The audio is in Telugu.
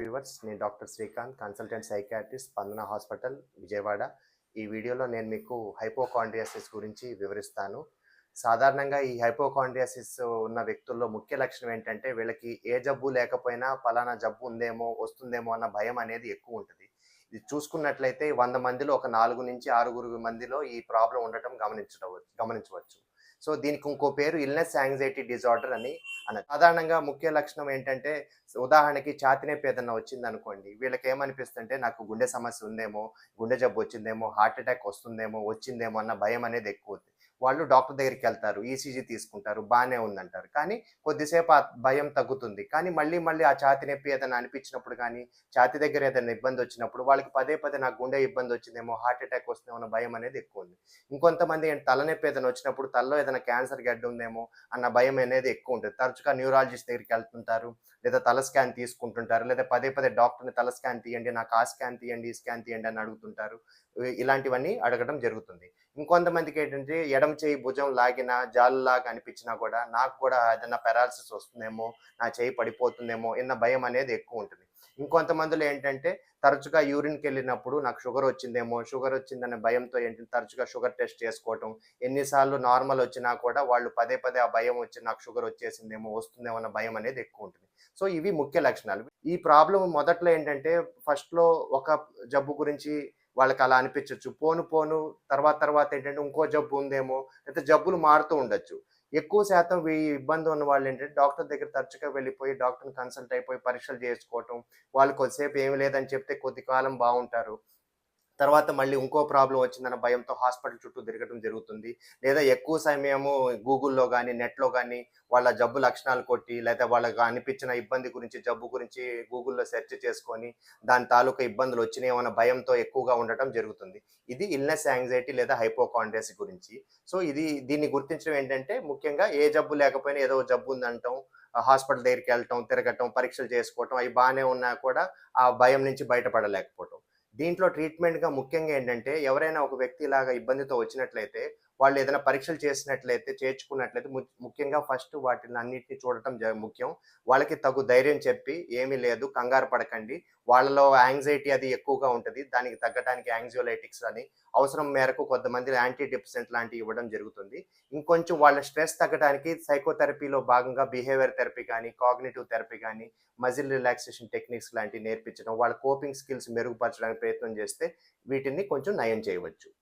వ్యూవర్స్ నేను doctor Srikanth consultant psychiatrist Spandana hospital Vijayawada. ఈ వీడియోలో నేను మీకు హైపోకాండ్రియాసిస్ గురించి వివరిస్తాను. సాధారణంగా ఈ హైపోకాండ్రియాసిస్ ఉన్న వ్యక్తుల్లో ముఖ్య లక్షణం ఏంటంటే వీళ్ళకి ఏ జబ్బు లేకపోయినా పలానా జబ్బు ఉందేమో వస్తుందేమో అన్న భయం అనేది ఎక్కువ ఉంటుంది. ఇది చూసుకున్నట్లయితే వంద మందిలో ఒక నాలుగు నుంచి ఆరుగురు మందిలో ఈ ప్రాబ్లం ఉండటం గమనించడం గమనించవచ్చు. సో దీనికి ఇంకో పేరు ఇల్నెస్ యాంగ్జైటీ డిజార్డర్ అని అన్నది. సాధారణంగా ముఖ్య లక్షణం ఏంటంటే ఉదాహరణకి ఛాతి నొప్పి ఏదన్నా వచ్చింది అనుకోండి వీళ్ళకి ఏమనిపిస్తుంటే నాకు గుండె సమస్య ఉందేమో గుండె జబ్బు వచ్చిందేమో హార్ట్ అటాక్ వస్తుందేమో వచ్చిందేమో అన్న భయం అనేది ఎక్కువ అవుతుంది వాళ్ళు డాక్టర్ దగ్గరికి వెళ్తారు ఈసీజీ తీసుకుంటారు బాగానే ఉందంటారు. కానీ కొద్దిసేపు ఆ భయం తగ్గుతుంది. కానీ మళ్ళీ మళ్ళీ ఆ ఛాతి నొప్పి ఏదైనా అనిపించినప్పుడు కానీ ఛాతి దగ్గర ఏదైనా ఇబ్బంది వచ్చినప్పుడు వాళ్ళకి పదే పదే నాకు గుండె ఇబ్బంది వచ్చిందేమో హార్ట్ అటాక్ వస్తుందేమో భయం అనేది ఎక్కువ ఉంది. ఇంకొంతమంది తలనొప్పి ఏదైనా వచ్చినప్పుడు తలలో ఏదైనా క్యాన్సర్ గడ్డ ఉందేమో అన్న భయం అనేది ఎక్కువ ఉంటుంది. తరచుగా న్యూరాలజిస్ట్ దగ్గరికి వెళ్తుంటారు లేదా తల స్కాన్ తీసుకుంటుంటారు లేదా పదే పదే డాక్టర్ని తల స్కాన్ తీయండి నాకు ఆ స్కాన్ తీయండి ఈ స్కాన్ తీయండి అని అడుగుతుంటారు. ఇలాంటివన్నీ అడగడం జరుగుతుంది. ఇంకొంతమందికి ఏంటంటే ఎడమ చేయి భుజం లాగినా జాలులాగా అనిపించినా కూడా నాకు కూడా ఏదైనా పెరాలసిస్ వస్తుందేమో నా చేయి పడిపోతుందేమో ఇన్న భయం అనేది ఎక్కువ ఉంటుంది. ఇంకొంతమందిలో ఏంటంటే తరచుగా యూరిన్కి వెళ్ళినప్పుడు నాకు షుగర్ వచ్చిందేమో షుగర్ వచ్చిందనే భయంతో ఏంటంటే తరచుగా షుగర్ టెస్ట్ చేసుకోవటం ఎన్నిసార్లు నార్మల్ వచ్చినా కూడా వాళ్ళు పదే పదే ఆ భయం వచ్చి నాకు షుగర్ వచ్చేసిందేమో వస్తుందేమో అన్న భయం అనేది ఎక్కువ ఉంటుంది. సో ఇవి ముఖ్య లక్షణాలు. ఈ ప్రాబ్లం మొదట్లో ఏంటంటే ఫస్ట్లో ఒక జబ్బు గురించి వాళ్ళకి అలా అనిపించవచ్చు పోను పోను తర్వాత తర్వాత ఏంటంటే ఇంకో జబ్బు ఉందేమో లేకపోతే జబ్బులు మారుతూ ఉండొచ్చు. ఎక్కువ శాతం ఈ ఇబ్బంది ఉన్న వాళ్ళు ఏంటంటే డాక్టర్ దగ్గర తరచుగా వెళ్ళిపోయి డాక్టర్ని కన్సల్ట్ అయిపోయి పరీక్షలు చేసుకోవటం వాళ్ళు కొద్దిసేపు ఏమి లేదని చెప్తే కొద్ది కాలం బాగుంటారు. తర్వాత మళ్ళీ ఇంకో ప్రాబ్లం వచ్చిందన్న భయంతో హాస్పిటల్ చుట్టూ తిరగడం జరుగుతుంది. లేదా ఎక్కువ సమయము గూగుల్లో కానీ నెట్లో కానీ వాళ్ళ జబ్బు లక్షణాలు కొట్టి లేదా వాళ్ళకి అనిపించిన ఇబ్బంది గురించి జబ్బు గురించి గూగుల్లో సెర్చ్ చేసుకొని దాని తాలూకా ఇబ్బందులు వచ్చినాయేమన్న భయంతో ఎక్కువగా ఉండటం జరుగుతుంది. ఇది ఇల్నెస్ యాంగ్జైటీ లేదా హైపోకాండ్రియస్ గురించి. సో ఇది దీన్ని గుర్తించడం ఏంటంటే ముఖ్యంగా ఏ జబ్బు లేకపోయినా ఏదో జబ్బు ఉందంటాం హాస్పిటల్ దగ్గరికి వెళ్ళటం తిరగటం పరీక్షలు చేసుకోవటం అవి బాగానే ఉన్నా కూడా ఆ భయం నుంచి బయటపడలేకపోవటం. దీంట్లో ట్రీట్మెంట్గా ముఖ్యంగా ఏంటంటే ఎవరైనా ఒక వ్యక్తి ఇలాగా ఇబ్బందితో వచ్చినట్లయితే వాళ్ళు ఏదైనా పరీక్షలు చేసినట్లయితే చేర్చుకున్నట్లయితే ము- ముఖ్యంగా ఫస్ట్ వాటిని అన్నిటిని చూడటం జ- ముఖ్యం. వాళ్ళకి తగు ధైర్యం చెప్పి ఏమీ లేదు కంగారు పడకండి. వాళ్ళలో యాంగ్జైటీ అది ఎక్కువగా ఉంటుంది. దానికి తగ్గడానికి యాంగ్జియోలైటిక్స్ అని అవసరం మేరకు కొంతమంది యాంటీ డిప్రెసెంట్ లాంటివి ఇవ్వడం జరుగుతుంది. ఇంకొంచెం వాళ్ళ స్ట్రెస్ తగ్గడానికి సైకోథెరపీలో భాగంగా బిహేవియర్ థెరపీ కానీ కాగ్నేటివ్ థెరపీ కానీ మజిల్ రిలాక్సేషన్ టెక్నిక్స్ లాంటివి నేర్పించడం వాళ్ళ కోపింగ్ స్కిల్స్ మెరుగుపరచడానికి ప్రయత్నం చేస్తే వీటిని కొంచెం నయం చేయవచ్చు.